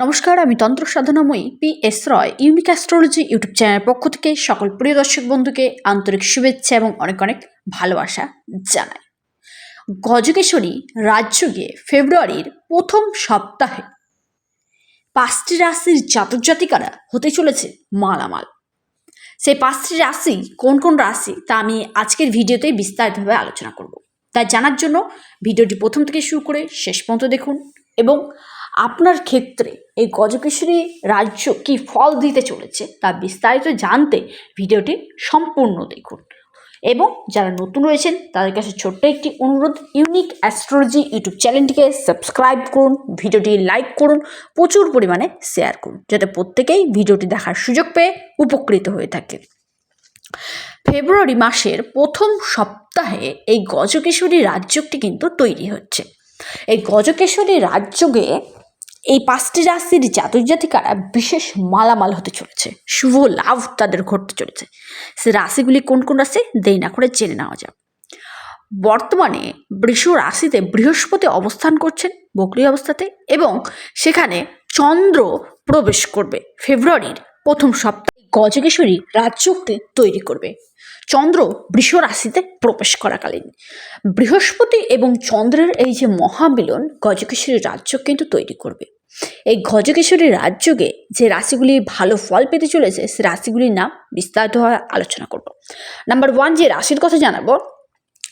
নমস্কার, আমি তন্ত্র সাধনাময়ী P S Roy unique astrology YouTube চ্যানেলের পক্ষ থেকে সকল প্রিয় দর্শক বন্ধুকে আন্তরিক শুভেচ্ছা এবং অনেক অনেক ভালোবাসা জানাই। গজকেশ্বরী রাজ্যকে ফেব্রুয়ারির প্রথম সপ্তাহে পাঁচটি রাশির জাতক জাতিকারা হতে চলেছে মালামাল। সেই পাঁচটি রাশি কোন কোন রাশি তা আমি আজকের ভিডিওতেই বিস্তারিতভাবে আলোচনা করব। তাই জানার জন্য ভিডিওটি প্রথম থেকে শুরু করে শেষ পর্যন্ত দেখুন এবং আপনার ক্ষেত্রে এই গজকেশ্বরী রাজ্য কি ফল দিতে চলেছে তা বিস্তারিত জানতে ভিডিওটি সম্পূর্ণ দেখুন। এবং যারা নতুন রয়েছেন, তাদের কাছে ছোট্ট একটি অনুরোধ ইউনিক অ্যাস্ট্রোলজি ইউটিউব চ্যানেলটিকে সাবস্ক্রাইব করুন, ভিডিওটি লাইক করুন, প্রচুর পরিমাণে শেয়ার করুন, যাতে প্রত্যেকেই ভিডিওটি দেখার সুযোগ পেয়ে উপকৃত হয়ে থাকে। ফেব্রুয়ারি মাসের প্রথম সপ্তাহে এই গজকেশ্বরী রাজ্যটি কিন্তু তৈরি হচ্ছে। এই গজকেশ্বরী রাজ্যকে এই পাঁচটি রাশির জাতক জাতিকারা বিশেষ মালামাল হতে চলেছে। শুভ লাভ তাদের ঘটতে চলেছে। সে রাশিগুলি কোন কোন রাশি দেরি না করে জেনে নেওয়া যাক। বর্তমানে বৃষ রাশিতে বৃহস্পতি অবস্থান করছেন বকরি অবস্থাতে এবং সেখানে চন্দ্র প্রবেশ করবে। ফেব্রুয়ারির প্রথম সপ্তাহে গজকেশ্বরী রাজ্যকে তৈরি করবে। চন্দ্র বৃষ রাশিতে প্রবেশ করাকালীন। বৃহস্পতি এবং চন্দ্রের এই যে মহামিলন গজকেশ্বরী রাজ্য কিন্তু তৈরি করবে। এই গজকেশ্বরী রাজযোগে যে রাশিগুলি ভালো ফল পেতে চলেছে, সে রাশিগুলির নাম বিস্তারিতভাবে আলোচনা করব। নাম্বার ওয়ান যে রাশির কথা জানাব,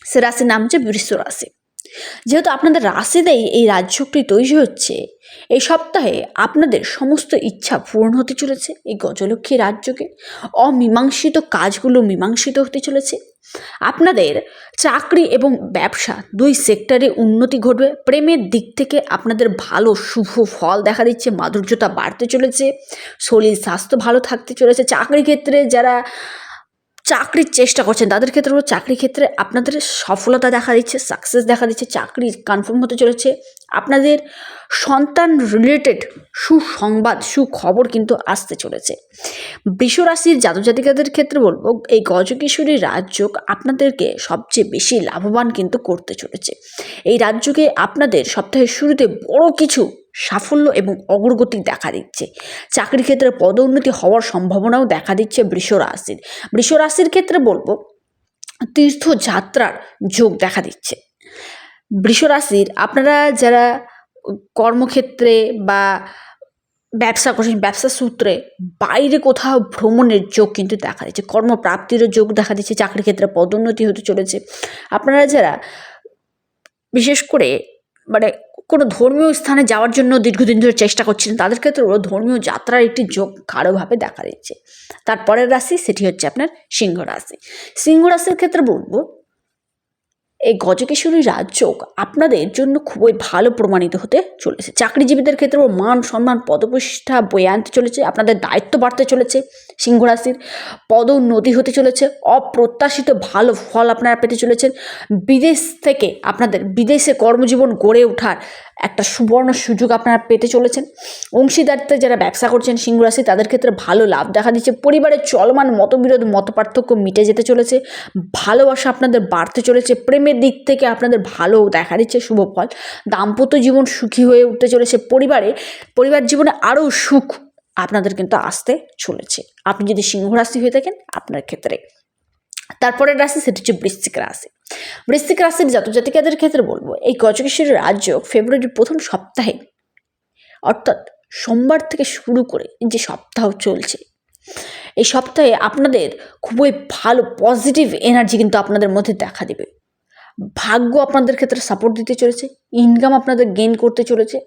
সে রাশির নাম হচ্ছে বৃষ রাশি। যেহেতু আপনাদের রাশিতেই এই রাজ্যটি তৈরি হচ্ছে, এই সপ্তাহে আপনাদের সমস্ত ইচ্ছা পূরণ হতে চলেছে, এই গজলক্ষ্মী রাজ্যকে অমীমাংসিত কাজগুলো মীমাংসিত হতে চলেছে। আপনাদের চাকরি এবং ব্যবসা দুই সেক্টরে উন্নতি ঘটবে, প্রেমের দিক থেকে আপনাদের ভালো শুভ ফল দেখা দিচ্ছে, মাধুর্যতা বাড়তে চলেছে, শরীর স্বাস্থ্য ভালো থাকতে চলেছে চাকরি ক্ষেত্রে যারা চাকরির চেষ্টা করছেন। তাদের ক্ষেত্রে চাকরি ক্ষেত্রে আপনাদের সফলতা দেখা দিচ্ছে সাকসেস দেখা দিচ্ছে, চাকরি কনফার্ম হতে চলেছে। আপনাদের সন্তান রিলেটেড সুসংবাদ, সুখবর কিন্তু আসতে চলেছে। বৃষরাশির জাতক জাতিকাদের ক্ষেত্রে বলব, এই গজকেশ্বরী রাজ্য আপনাদেরকে সবচেয়ে বেশি লাভবান কিন্তু করতে চলেছে। এই রাজ্যকে আপনাদের সপ্তাহের শুরুতে বড় কিছু সাফল্য এবং অগ্রগতি দেখা দিচ্ছে। চাকরি ক্ষেত্রে পদোন্নতি হওয়ার সম্ভাবনাও দেখা দিচ্ছে বৃষ রাশির। বৃষ রাশির ক্ষেত্রে বলব, তীর্থযাত্রার যোগ দেখা দিচ্ছে। বৃষ রাশির আপনারা যারা কর্মক্ষেত্রে বা ব্যবসা করছেন, ব্যবসা সূত্রে বাইরে কোথাও ভ্রমণের যোগ কিন্তু দেখা দিচ্ছে, কর্মপ্রাপ্তিরও যোগ দেখা দিচ্ছে চাকরি ক্ষেত্রে পদোন্নতি হতে চলেছে। আপনারা যারা বিশেষ করে মানে কোনো ধর্মীয় স্থানে যাওয়ার জন্য দীর্ঘদিন ধরে চেষ্টা করছিলেন তাদের ক্ষেত্রেও ধর্মীয় যাত্রার একটি যোগ গাঢ়ভাবে দেখা দিচ্ছে। তারপরের রাশি, সেটি হচ্ছে আপনার সিংহ রাশি। সিংহ রাশির ক্ষেত্রে বলব এই গজকেশ্বরী রাজযোগ আপনাদের জন্য খুবই ভালো প্রমাণিত হতে চলেছে। চাকরিজীবীদের ক্ষেত্রেও মান সম্মান পদপ্রতিষ্ঠা বয়ে আনতে চলেছে, আপনাদের দায়িত্ব বাড়তে চলেছে। সিংহ রাশির পদোন্নতি হতে চলেছে। অপ্রত্যাশিত ভালো ফল আপনারা পেতে চলেছেন। বিদেশ থেকে আপনাদের বিদেশে কর্মজীবন গড়ে ওঠার একটা সুবর্ণ সুযোগ আপনারা পেতে চলেছেন। অংশীদারিত্বে যারা ব্যবসা করছেন সিংহ রাশি তাদের ক্ষেত্রে ভালো লাভ দেখা দিচ্ছে। পরিবারের চলমান মতবিরোধ, মতপার্থক্য মিটে যেতে চলেছে। ভালোবাসা আপনাদের বাড়তে চলেছে। প্রেমের দিক থেকে আপনাদের ভালো দেখা দিচ্ছে, শুভ ফল। দাম্পত্য জীবন সুখী হয়ে উঠতে চলেছে। পরিবারে, পরিবার জীবনে আরও সুখ আপনাদের কিন্তু আসতে চলেছে। আপনি যদি সিংহ রাশি হয়ে থাকেন, আপনার ক্ষেত্রে। তারপরের রাশি সেটি হচ্ছে বৃশ্চিক রাশি। বৃশ্চিক রাশির জাতক জাতিকাদের ক্ষেত্রে বলব, এই গজকেশ্বরী রাজ্য ফেব্রুয়ারির প্রথম সপ্তাহে, অর্থাৎ সোমবার থেকে শুরু করে যে সপ্তাহ চলছে, এই সপ্তাহে আপনাদের খুবই ভালো পজিটিভ এনার্জি কিন্তু আপনাদের মধ্যে দেখা দেবে। ভাগ্য আপনাদের ক্ষেত্রে সাপোর্ট দিতে চলেছে ইনকাম আপনাদের গেইন করতে চলেছে।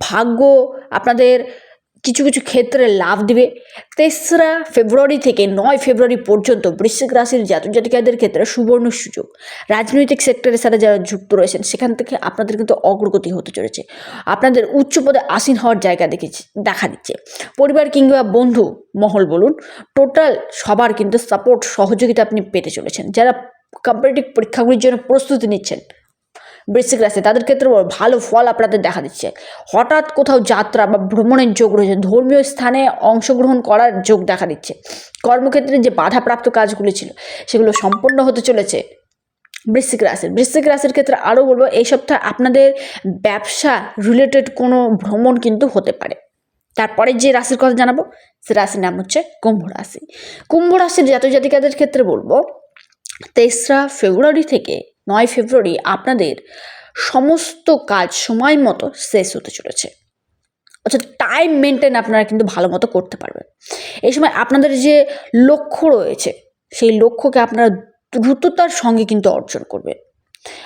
ভাগ্য আপনাদের কিছু কিছু ক্ষেত্রে লাভ দিবে। তেসরা ফেব্রুয়ারি থেকে নয় ফেব্রুয়ারি পর্যন্ত বৃশ্চিক রাশির জাতক জাতিকাদের ক্ষেত্রে সুবর্ণ সুযোগ। রাজনৈতিক সেক্টরের সাথে যারা যুক্ত রয়েছেন, সেখান থেকে আপনাদের কিন্তু অগ্রগতি হতে চলেছে। আপনাদের উচ্চ পদে আসীন হওয়ার জায়গা দেখেছে, দেখা দিচ্ছে। পরিবার কিংবা বন্ধু মহল বলুন টোটাল সবার কিন্তু সাপোর্ট সহযোগিতা আপনি পেতে চলেছেন। যারা কম্পিটিটিভ পরীক্ষাগুলির জন্য প্রস্তুতি নিচ্ছেন বৃশ্চিক রাশি, তাদের ক্ষেত্রে ভালো ফল আপনাদের দেখা দিচ্ছে। হঠাৎ কোথাও যাত্রা বা ভ্রমণের যোগ রয়েছে, ধর্মীয় স্থানে অংশগ্রহণ করার যোগ দেখা দিচ্ছে। কর্মক্ষেত্রে যে বাধাপ্রাপ্ত কাজগুলি ছিল, সেগুলো সম্পন্ন হতে চলেছে বৃশ্চিক রাশি। বৃশ্চিক রাশির ক্ষেত্রে আরও বলব, এই সপ্তাহে আপনাদের ব্যবসা রিলেটেড কোনো ভ্রমণ কিন্তু হতে পারে। তারপরে যে রাশির কথা জানাব, সে রাশির নাম হচ্ছে কুম্ভ রাশি। কুম্ভ রাশির জাতক জাতিকাদের ক্ষেত্রে বলব, তেসরা ফেব্রুয়ারি থেকে নয় ফেব্রুয়ারি আপনাদের সমস্ত কাজ সময় মতো শেষ হতে চলেছে। অর্থাৎ টাইম মেনটেন আপনারা কিন্তু ভালো মতো করতে পারবেন। এই সময় আপনাদের যে লক্ষ্য রয়েছে, সেই লক্ষ্যকে আপনারা দ্রুততার সঙ্গে কিন্তু অর্জন করবেন।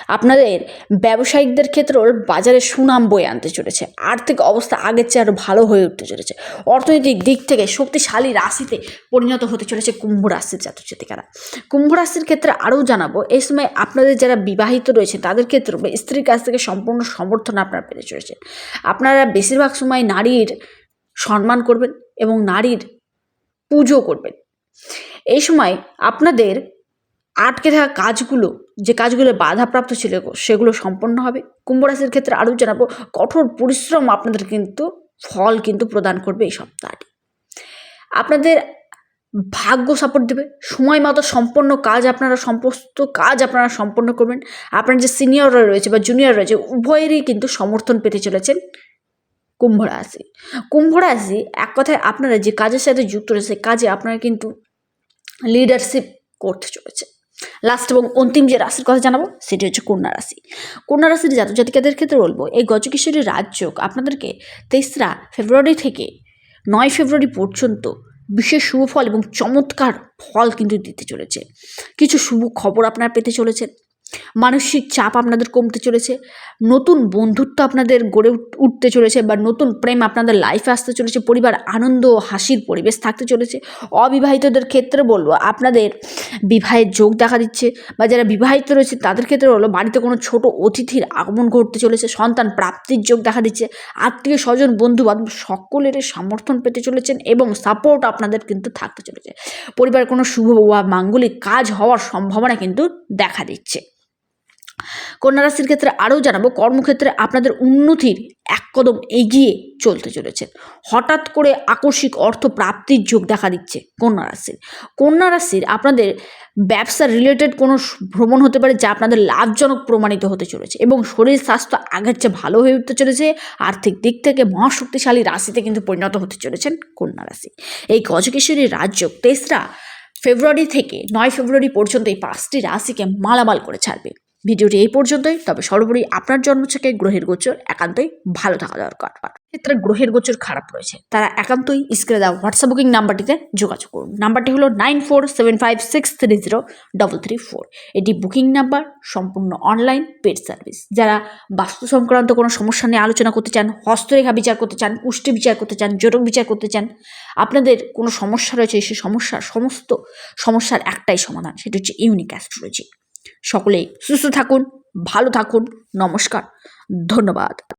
আপনাদের ব্যবসায়িকদের ক্ষেত্রেও বাজারে সুনাম বয়ে আনতে চলেছে। আর্থিক অবস্থা আগের চেয়ে আরও ভালো হয়ে উঠতে চলেছে। অর্থনৈতিক দিক থেকে শক্তিশালী রাশিতে পরিণত হতে চলেছে কুম্ভ রাশির জাতক জাতিকারা কুম্ভ রাশির ক্ষেত্রে আরও জানাব, এই সময় আপনাদের যারা বিবাহিত রয়েছে, তাদের ক্ষেত্রে বা স্ত্রীর কাছ থেকে সম্পূর্ণ সমর্থন আপনারা পেতে চলেছেন। আপনারা বেশিরভাগ সময় নারীর সম্মান করবেন এবং নারীর পুজো করবেন। এই সময় আপনাদের আটকে থাকা কাজগুলো, যে কাজগুলো বাধাপ্রাপ্ত ছিল সেগুলো সম্পন্ন হবে। কুম্ভ রাশির ক্ষেত্রে আরও জানাব, কঠোর পরিশ্রম আপনাদের কিন্তু ফল কিন্তু প্রদান করবে এই সপ্তাহটি। আপনাদের ভাগ্য সাপোর্ট দেবে, সময় মতো সম্পন্ন কাজ আপনারা, সমস্ত কাজ আপনারা সম্পন্ন করবেন। আপনার যে সিনিয়ররা রয়েছে বা জুনিয়র রয়েছে, উভয়েরই কিন্তু সমর্থন পেতে চলেছেন কুম্ভ রাশি। কুম্ভ রাশি এক কথায় আপনারা যে কাজের সাথে যুক্ত রয়েছে কাজে আপনারা কিন্তু লিডারশিপ করতে চলেছে লাস্ট এবং অন্তিম যে রাশির কথা জানাব, সেটি হচ্ছে কন্যা রাশি। কন্যা রাশির জাতক জাতিকাদের ক্ষেত্রে বলব, এই গজকিশোরী রাজযোগ আপনাদেরকে তেসরা ফেব্রুয়ারি থেকে নয় ফেব্রুয়ারি পর্যন্ত বিশেষ শুভ ফল এবং চমৎকার ফল কিন্তু দিতে চলেছে। কিছু শুভ খবর আপনারা পেতে চলেছেন। মানসিক চাপ আপনাদের কমতে চলেছে, নতুন বন্ধুত্ব আপনাদের গড়ে উঠ- উঠতে চলেছে বা নতুন প্রেম আপনাদের লাইফে আসতে চলেছে, পরিবার আনন্দ হাসির পরিবেশ থাকতে চলেছে। অবিবাহিতদের ক্ষেত্রে বলব, আপনাদের বিবাহের যোগ দেখা দিচ্ছে বা যারা বিবাহিত রয়েছে তাদের ক্ষেত্রে হলো বাড়িতে কোনো ছোট অতিথির আগমন ঘটতে চলেছে, সন্তান প্রাপ্তির যোগ দেখা দিচ্ছে, আত্মীয় স্বজন বন্ধু বান্ধব সকলের সমর্থন পেতে চলেছেন এবং সাপোর্ট আপনাদের কিন্তু থাকতে চলেছে। পরিবার কোনো শুভ বা মাঙ্গলিক কাজ হওয়ার সম্ভাবনা কিন্তু দেখা দিচ্ছে। কন্যা রাশির ক্ষেত্রে আরও জানাব, কর্মক্ষেত্রে আপনাদের উন্নতির এক কদম এগিয়ে চলতে চলেছে। হঠাৎ করে আকস্মিক অর্থ প্রাপ্তির যোগ দেখা দিচ্ছে কন্যা রাশির। কন্যা রাশির আপনাদের ব্যবসা রিলেটেড কোনো ভ্রমণ হতে পারে যা আপনাদের লাভজনক প্রমাণিত হতে চলেছে এবং শরীর স্বাস্থ্য আগের চেয়ে ভালো হয়ে উঠতে চলেছে। আর্থিক দিক থেকে মহাশক্তিশালী রাশিতে কিন্তু পরিণত হতে চলেছেন কন্যা রাশি। এই গজকেশ্বরী রাজ্য তেসরা ফেব্রুয়ারি থেকে নয় ফেব্রুয়ারি পর্যন্ত এই পাঁচটি রাশিকে মালামাল করে ছাড়বে। ভিডিওটি এই পর্যন্তই। তবে সর্বোপরি আপনার জন্মছকে গ্রহের গোচর একান্তই ভালো থাকা দরকার। ক্ষেত্রে গ্রহের গোচর খারাপ রয়েছে। তারা একান্তই স্ক্রিনে দেওয়া হোয়াটসঅ্যাপ বুকিং নাম্বারটিতে যোগাযোগ করুন। নাম্বারটি হলো nine four seven five six three zero double three four. এটি বুকিং নাম্বার, সম্পূর্ণ অনলাইন পেড সার্ভিস। যারা বাস্তু সংক্রান্ত কোনো সমস্যা নিয়ে আলোচনা করতে চান, হস্তরেখা বিচার করতে চান পুষ্টি বিচার করতে চান, জটক বিচার করতে চান, আপনাদের কোনো সমস্যা রয়েছে, সেই সমস্যার সমস্ত সমস্যার একটাই সমাধান, সেটি হচ্ছে ইউনিক অ্যাস্ট্রোলজি। সকলেই সুস্থ থাকুন ভালো থাকুন নমস্কার ধন্যবাদ।